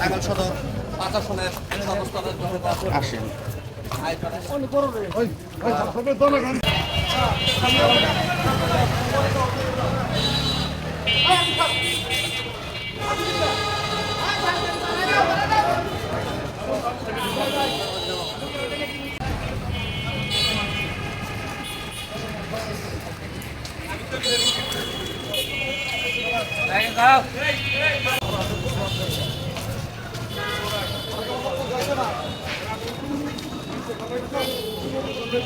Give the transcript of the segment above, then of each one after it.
টাঙ্গাইল সদর পাঁচ আসনের সদস্যদের আসেন। Go! আপনারা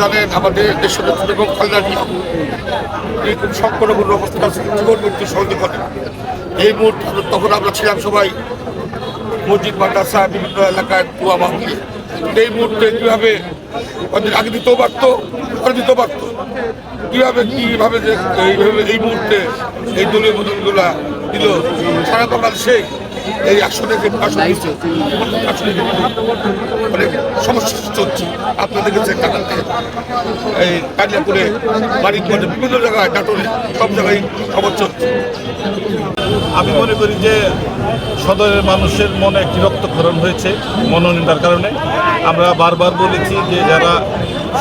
জানেন আমাদের দেশের এবং তিনি খুব সংকটপূর্ণ অবস্থা জীবন মৃত্যু সহজে ঘটে এই মুহূর্তে তখন আমরা ছিলাম সবাই মসজিদ, মাদ্রাসা, বিভিন্ন এলাকায় দোয়া মাহফিলে। এই মুহূর্তে কীভাবে আগে দিতেও পারতো, পরে দিতেও পারতো। কীভাবে কীভাবে যে এইভাবে এই মুহূর্তে এই দলীয় বদলগুলা দিল, সারা বাংলাদেশে এই আসনে আসন অনেক সমস্যা চলছে। আপনাদের কাছে টাকাতে এই কালিয়াপুরে বাড়িঘরে বিভিন্ন জায়গায়, নাটোরে সব জায়গায় খবর চলছে। আমি মনে করি যে সদরের মানুষের মনে একটি রক্তক্ষরণ হয়েছে মনোনীতার কারণে। আমরা বারবার বলেছি যে যারা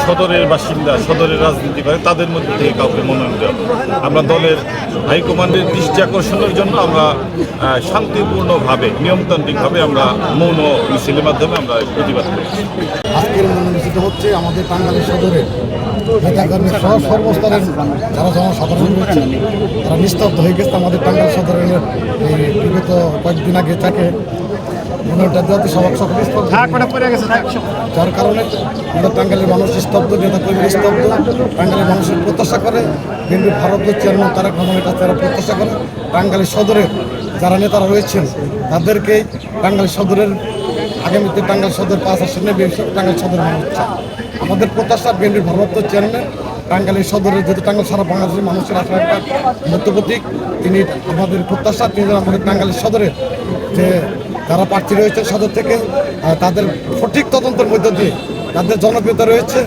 সদরের বাসিন্দা, সদরের রাজনীতি করে, তাদের মধ্যে থেকে কাউকে মনোনয়ন দেওয়া আমরা দলের হাইকমান্ডের দৃষ্টি আকর্ষণের জন্য আমরা শান্তিপূর্ণভাবে, নিয়মতান্ত্রিকভাবে আমরা মৌন মিছিলের মাধ্যমে আমরা প্রতিবাদ করি। আজকের মনোনীত হচ্ছে আমাদের টাঙ্গালের সদরের সর্বস্তরের যারা জনসাধারণ রয়েছে, তারা নিস্তব্ধ হয়ে গেছে আমাদের টাঙ্গাল সদরের বিগত কয়েকদিন আগে তাকে সবার যার কারণে আমাদের টাঙ্গালের মানুষ স্তব্ধ নেতাকর্মী স্তব্ধ। টাঙ্গালের মানুষের প্রত্যাশা করে। কিন্তু ভারতের চেয়ারম্যান তারেক রহমানের কাছে তারা প্রত্যাশা করে। টাঙ্গালের সদরের যারা নেতারা রয়েছেন তাদেরকেই টাঙ্গাইল সদরের আগামীতে টাঙ্গাইল সদর পাঁচ আসনে টাঙ্গাইল সদর মানুষ চায়। আমাদের প্রত্যাশা বিএনপির ভারপ্রাপ্ত চেয়ারম্যান টাঙ্গাইলের সদরের যেহেতু টাঙ্গাইল সারা বাংলাদেশের মানুষের আশা একটা মধ্যপ্রতীক তিনি আমাদের প্রত্যাশা তিনি আমাদের টাঙ্গাইলের সদরের যে যারা প্রার্থী রয়েছে সদর থেকে তাদের সঠিক তদন্তের মধ্য দিয়ে তাদের জনপ্রিয়তা রয়েছে,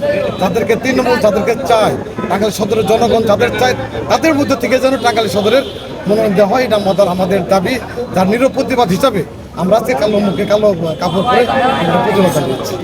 তাদেরকে তৃণমূল তাদেরকে চায়, টাঙ্গাইল সদরের জনগণ যাদের চায়, তাদের মধ্যে থেকে যেন টাঙ্গাইল সদরের মনোনয়ন দেওয়া হয়। এটা আমাদের আমাদের দাবি, যার নিরপ্রতিবাদ হিসাবে আমরা আজকে কালো মুখে কালো কাপড় পরে আমরা প্রতিবাদ জানিয়েছি।